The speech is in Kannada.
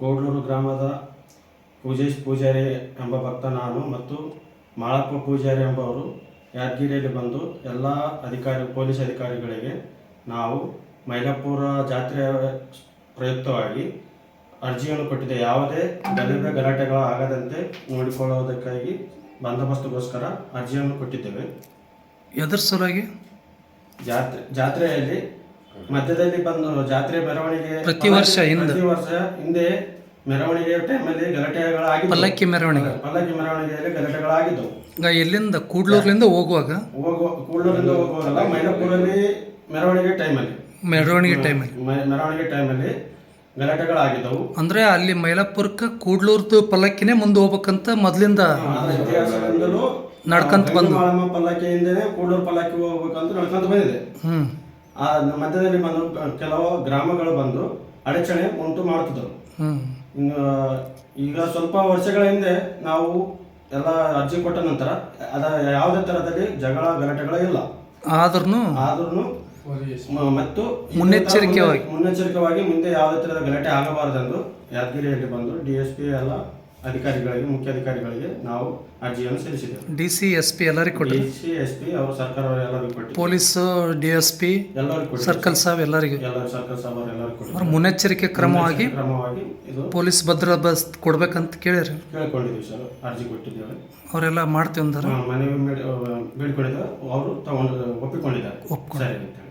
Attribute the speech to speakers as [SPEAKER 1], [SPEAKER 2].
[SPEAKER 1] ಕೋಡ್ಲೂರು ಗ್ರಾಮದ ಪೂಜೇಶ್ ಪೂಜಾರಿ ಎಂಬ ಭಕ್ತ ನಾನು ಮತ್ತು ಮಾಳಪ್ಪ ಪೂಜಾರಿ ಎಂಬವರು ಯಾದಗಿರಿಯಲ್ಲಿ ಬಂದು ಎಲ್ಲ ಅಧಿಕಾರಿ ಪೊಲೀಸ್ ಅಧಿಕಾರಿಗಳಿಗೆ ನಾವು ಮೈಲಾಪುರ ಜಾತ್ರೆಯ ಪ್ರಯುಕ್ತವಾಗಿ ಅರ್ಜಿಯನ್ನು ಕೊಟ್ಟಿದ್ದೆ ಯಾವುದೇ ಗಲಭೆ ಗಲಾಟೆಗಳು ಆಗದಂತೆ ನೋಡಿಕೊಳ್ಳುವುದಕ್ಕಾಗಿ ಬಂದೋಬಸ್ತ್ಗೋಸ್ಕರ ಅರ್ಜಿಯನ್ನು ಕೊಟ್ಟಿದ್ದೇವೆ.
[SPEAKER 2] ಎದ್ರ ಸಲುವಾಗಿ
[SPEAKER 1] ಜಾತ್ರೆ ಜಾತ್ರೆಯಲ್ಲಿ ಮಧ್ಯದಲ್ಲಿ ಬಂದು ಜಾತ್ರೆ ಮೆರವಣಿಗೆ
[SPEAKER 2] ಪ್ರತಿ ವರ್ಷ ಹಿಂದೆ.
[SPEAKER 1] ಪ್ರತಿ ವರ್ಷ ಹಿಂದೆ ಮೆರವಣಿಗೆ ಟೈಮಲ್ಲಿ ಗಲಾಟೆಗಳಾಗಿ
[SPEAKER 2] ಪಲ್ಲಕ್ಕಿ ಮೆರವಣಿಗೆ.
[SPEAKER 1] ಪಲ್ಲಕ್ಕಿ ಮೆರವಣಿಗೆಯಲ್ಲಿ ಗಲಾಟೆಗಳಾಗಿದ್ದವು.
[SPEAKER 2] ಈಗ ಎಲ್ಲಿಂದ? ಕೂಡ್ಲೂರ್ಲಿಂದ ಹೋಗುವಾಗ?
[SPEAKER 1] ಹೋಗುವ ಕೂಡ್ಲೂರಿಂದ ಹೋಗುವಾಗಲ್ಲ ಮೈಲಾಪುರಲ್ಲಿ ಮೆರವಣಿಗೆ ಟೈಮಲ್ಲಿ
[SPEAKER 2] ಮೆರವಣಿಗೆ ಟೈಮಲ್ಲಿ
[SPEAKER 1] ಮೆರವಣಿಗೆ ಟೈಮಲ್ಲಿ ಗಲಾಟೆಗಳಾಗಿದ್ದವು.
[SPEAKER 2] ಅಂದ್ರೆ ಅಲ್ಲಿ ಮೈಲಾಪುರಕ್ಕೆ ಕೂಡ್ಲೂರ್ದು ಪಲ್ಲಕ್ಕಿನೇ ಮುಂದೆ ಹೋಗ್ಬೇಕಂತ ಮೊದಲಿಂದ
[SPEAKER 1] ಇತಿಹಾಸದಿಂದಲೂ
[SPEAKER 2] ನಡ್ಕಂತ ಬಂದು.
[SPEAKER 1] ಪಲ್ಲಕ್ಕಿಯಿಂದನೇ ಕೂಡೂರು ಪಲ್ಲಕ್ಕಿ ಹೋಗ್ಬೇಕಂತ ನಡ್ಕಂತ ಬಂದಿದೆ.
[SPEAKER 2] ಹ್ಮ್.
[SPEAKER 1] ಆ ಮಧ್ಯದಲ್ಲಿ ಬಂದು ಕೆಲವು ಗ್ರಾಮಗಳು ಬಂದು ಅಡಚಣೆ ಉಂಟು ಮಾಡುತ್ತಿದ್ದರು ಇನ್ನು ಈಗ ಸ್ವಲ್ಪ ವರ್ಷಗಳ ಹಿಂದೆ ನಾವು ಎಲ್ಲ ಅರ್ಜಿ ಕೊಟ್ಟ ನಂತರ ಅದ ಯಾವುದೇ ತರದಲ್ಲಿ ಜಗಳ ಗಲಾಟೆಗಳ ಇಲ್ಲ.
[SPEAKER 2] ಆದ್ರೂ
[SPEAKER 1] ಆದ್ರೂ ಮತ್ತು
[SPEAKER 2] ಮುನ್ನೆಚ್ಚರಿಕೆ
[SPEAKER 1] ಮುನ್ನೆಚ್ಚರಿಕೆವಾಗಿ ಮುಂದೆ ಯಾವುದೇ ತರದ ಗಲಾಟೆ ಆಗಬಾರದೆಂದು ಯಾದಗಿರಿಯಲ್ಲಿ ಬಂದು ಡಿ ಎಸ್ ಪಿ ಎಲ್ಲ ಅಧಿಕಾರಿಗಳಿಗೆ ಮುಖ್ಯ ಅಧಿಕಾರಿಗಳಿಗೆ ನಾವು ಅರ್ಜಿಯನ್ನು ಸಲ್ಲಿಸಿದ್ದೇವೆ.
[SPEAKER 2] ಡಿ ಸಿ ಎಸ್ ಪಿ ಎಲ್ಲರಿಗೂ ಕೊಟ್ಟರು
[SPEAKER 1] ಡಿ ಸಿ ಎಸ್ ಪಿ ಅವರು ಸರ್ಕಾರ ಎಲ್ಲರಿಗೂ ಕೊಟ್ಟು
[SPEAKER 2] ಪೊಲೀಸ್ ಡಿ ಎಸ್ ಪಿ
[SPEAKER 1] ಎಲ್ಲರಿಗೂ ಕೊಟ್ಟು
[SPEAKER 2] ಸರ್ಕಲ್ ಸಾಬ್ ಎಲ್ಲರಿಗೂ.
[SPEAKER 1] ಎಲ್ಲರೂ ಸರ್ಕಾರ ಅವರು ಎಲ್ಲರಿಗೂ ಕೊಟ್ಟು
[SPEAKER 2] ಅವ್ರ ಮುನ್ನೆಚ್ಚರಿಕೆ ಕ್ರಮವಾಗಿ
[SPEAKER 1] ಕ್ರಮವಾಗಿ ಇದು
[SPEAKER 2] ಪೊಲೀಸ್ ಭದ್ರ ಬಸ್ ಕೊಡ್ಬೇಕಂತ ಕೇಳಿರಿ.
[SPEAKER 1] ಕೇಳ್ಕೊಂಡಿದ್ದೀವಿ ಸರ್ ಅರ್ಜಿ ಕೊಟ್ಟಿದ್ದೇವೆ.
[SPEAKER 2] ಅವರೆಲ್ಲ ಮಾಡ್ತೀವಿ ಅಂದ್ರೆ
[SPEAKER 1] ಮನವಿ ಬೇಡ್ಕೊಂಡಿದ್ದಾರೆ ಅವರು ತಗೊಂಡು ಒಪ್ಪಿಕೊಂಡಿದ್ದಾರೆ. ಸರಿ ಅಂತೇಳಿ